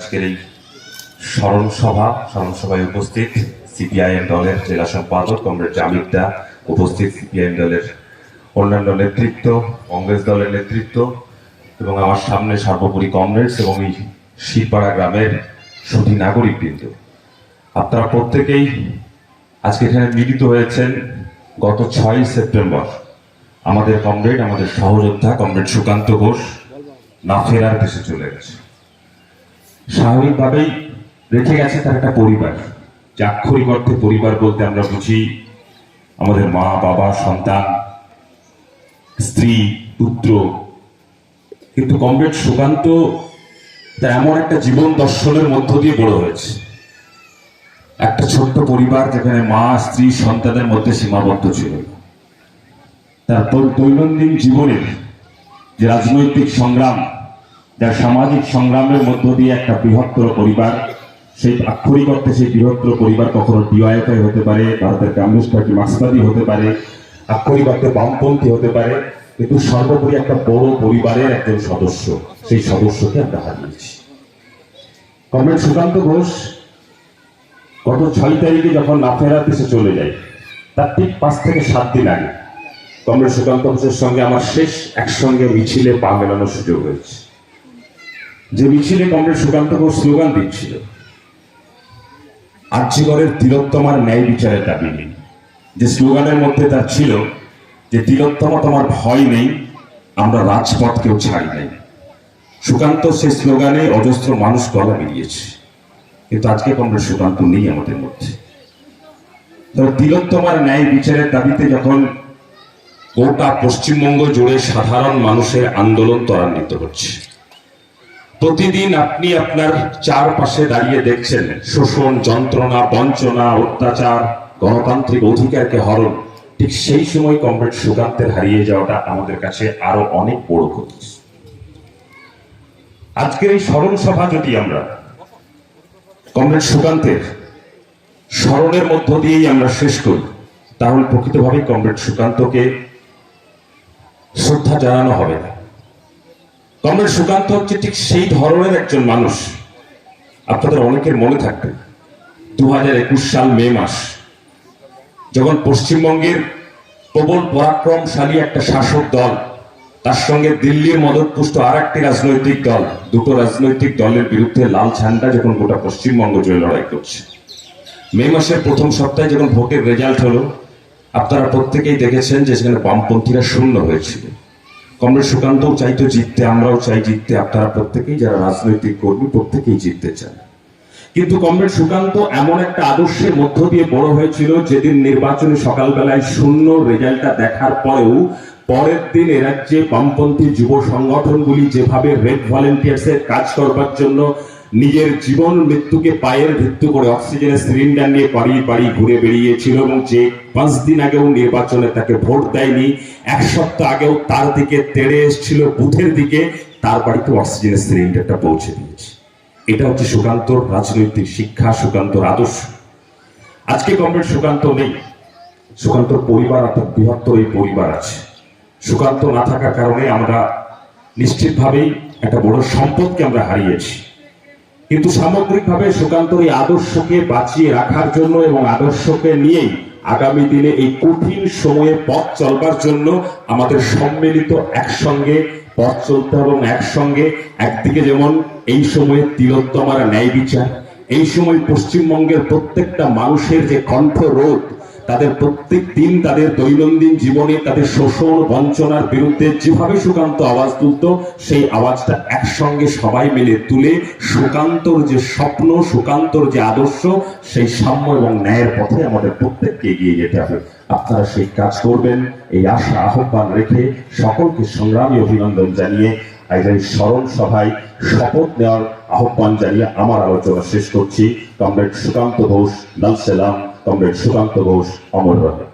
আজকের এই স্মরণ সভা, স্মরণ সভায় উপস্থিত সিপিআইএম দলের জেলা সম্পাদক কমরেড জামিদা উপস্থিত সিপিআইএম দলের অন্যান্য নেতৃত্ব, কংগ্রেস দলের নেতৃত্ব, এবং আমার সামনে সর্বোপরি কমরেডস এবং এই শিরপাড়া গ্রামের সুধী নাগরিকবৃন্দ। আপনারা প্রত্যেকেই আজকে এখানে মিলিত হয়েছেন গত ছয় সেপ্টেম্বর। আমাদের কমরেড, আমাদের সহযোদ্ধা কমরেড সুকান্ত ঘোষ না ফেরার দেশে চলে গেছে। স্বাভাবিকভাবেই রেখে গেছে তার একটা পরিবার। যে আক্ষরিক অর্থে পরিবার বলতে আমরা বুঝি আমাদের মা, বাবা, সন্তান, স্ত্রী, পুত্র। কিন্তু কমরেড সুকান্ত তা এমন একটা জীবন দর্শনের মধ্য দিয়ে বড় হয়েছে। একটা ছোট্ট পরিবার যেখানে মা, স্ত্রী, সন্তানের মধ্যে সীমাবদ্ধ ছিল। তার দৈনন্দিন জীবনের যে রাজনৈতিক সংগ্রাম যার সামাজিক সংগ্রামের মধ্য দিয়ে একটা বৃহত্তর পরিবার, সেই আক্ষরিক অর্থে সেই বৃহত্তর পরিবার কখনো ডিওয়াইফআই হতে পারে, ভারতের কমিউনিস্ট পার্টি মার্ক্সবাদী হতে পারে, আক্ষরিক অর্থে বামপন্থী হতে পারে, কিন্তু সর্বোপরি একটা বড় পরিবারের একজন সদস্য, সেই সদস্যকে আমরা হারিয়েছি কমরেড সুকান্ত ঘোষ গত ছয় তারিখে যখন নাফেরাত এসে চলে যায়, তার ঠিক পাঁচ থেকে সাত দিন আগে কমরেড সুকান্ত ঘোষের সঙ্গে আমার শেষ একসঙ্গে মিছিলে পা মেলানোর সুযোগ হয়েছে। যে মিছিলে কমরেড সুকান্ত ঘোষ স্লোগান দিচ্ছিল আর্যিগড়ের তিলোত্তমার ন্যায় বিচারের দাবি নেই। যে স্লোগানের মধ্যে তার ছিল যে তিলোত্তমা তোমার ভয় নেই, আমরা রাজপথ কেউ ছাড়ি নাই। সুকান্ত সেই স্লোগানে অজস্র মানুষ গলা বেরিয়েছে কিন্তু আজকে কমরেড সুকান্ত নেই আমাদের মধ্যে। তবে তিলোত্তমার ন্যায় বিচারের দাবিতে যখন গোটা পশ্চিমবঙ্গ জুড়ে সাধারণ মানুষের আন্দোলন ত্বরান্বিত হচ্ছে প্রতিদিন আপনি আপনার চারপাশে দাঁড়িয়ে দেখছেন শোষণ, যন্ত্রণা, বঞ্চনা, অত্যাচার, গণতান্ত্রিক অধিকারকে হরণ। ঠিক সেই সময় কমরেড সুকান্তের হারিয়ে যাওয়াটা আমাদের কাছে আরও অনেক বড় ক্ষতি। আজকের এই স্মরণ সভা যদি আমরা কমরেড সুকান্তের স্মরণের মধ্য দিয়েই আমরা শেষ করি, তাহলে প্রকৃতভাবে কমরেড সুকান্তকে শ্রদ্ধা জানানো হবে না। কমরেড সুকান্ত হচ্ছে ঠিক সেই ধরনের একজন মানুষ। আপনাদের অনেকের মনে থাকবে দু হাজার একুশ সাল মে মাস, যখন পশ্চিমবঙ্গের প্রবল পরাক্রমশালী একটা শাসক দল, তার সঙ্গে দিল্লির মদতপুষ্ট আর একটি রাজনৈতিক দল, দুটো রাজনৈতিক দলের বিরুদ্ধে লাল ঝান্ডা যখন গোটা পশ্চিমবঙ্গ জয় লড়াই করছে। মে মাসের প্রথম সপ্তাহে যখন ভোটের রেজাল্ট হলো, আপনারা প্রত্যেকেই দেখেছেন যে সেখানে বামপন্থীরা শূন্য হয়েছিল। কমরেড সুকান্তও চাইতো জিততে, আমরাও চাই জিততে, আপনারা প্রত্যেকেই যারা রাজনৈতিক কর্মী প্রত্যেকেই জিততে চান। কিন্তু কমরেড সুকান্ত এমন একটা আদর্শের মধ্য দিয়ে বড় হয়েছিল যেদিন নির্বাচনে সকালবেলায় শূন্য রেজাল্টটা দেখার পরেও পরের দিন এরাজ্যে বামপন্থী যুব সংগঠনগুলি যেভাবে রেড ভলেন্টিয়ার্সের কাজ করবার জন্য নিজের জীবন মৃত্যুকে পায়ের ভিত্তু করে অক্সিজেনের সিলিন্ডার নিয়ে বাড়ি বাড়ি ঘুরে বেরিয়েছিল এবং যে পাঁচ দিন আগেও নির্বাচনে তাকে ভোট দেয়নি, এক সপ্তাহ আগেও তার দিকে তেড়ে এসেছিল বুথের দিকে, তার বাড়িতে অক্সিজেনের সিলিন্ডারটা পৌঁছে দিয়েছে। এটা হচ্ছে সুকান্তর রাজনৈতিক শিক্ষা, সুকান্তর আদর্শ। আজকে কমরেড সুকান্ত নেই। সুকান্তর পরিবার অর্থাৎ বৃহত্তর এই পরিবার আছে। সুকান্ত না থাকার কারণে আমরা নিশ্চিতভাবেই একটা বড় সম্পদকে আমরা হারিয়েছি। কিন্তু সামগ্রিকভাবে সুকান্তর এই আদর্শকে বাঁচিয়ে রাখার জন্য এবং আদর্শকে নিয়েই আগামী দিনে এই কঠিন সময়ে পথ চলবার জন্য আমাদের সম্মিলিত একসঙ্গে পথ চলতে হবে এবং একসঙ্গে একদিকে যেমন এই সময়ে তিলোত্তমারা ন্যায় বিচার এই সময় পশ্চিমবঙ্গের প্রত্যেকটা মানুষের যে কণ্ঠরোধ তাদের প্রত্যেক দিন তাদের দৈনন্দিন জীবনে তাদের শোষণ, বঞ্চনার বিরুদ্ধে যেভাবে সুকান্ত আওয়াজ তুলত, সেই আওয়াজটা একসঙ্গে সবাই মিলে তুলে সুকান্তর যে স্বপ্ন, সুকান্তর যে আদর্শ, সেই সাম্য এবং ন্যায়ের পথে আমাদের প্রত্যেককে এগিয়ে যেতে হবে। আপনারা সেই কাজ করবেন, এই আশা, আহ্বান রেখে সকলকে সংগ্রামী অভিনন্দন জানিয়ে এই স্মরণ সভায় শপথ নেওয়ার আহ্বান জানিয়ে আমার আলোচনা শেষ করছি। কমরেড সুকান্ত ঘোষ লাল সেলাম কমরেড সুকান্ত ঘোষ অমর রহে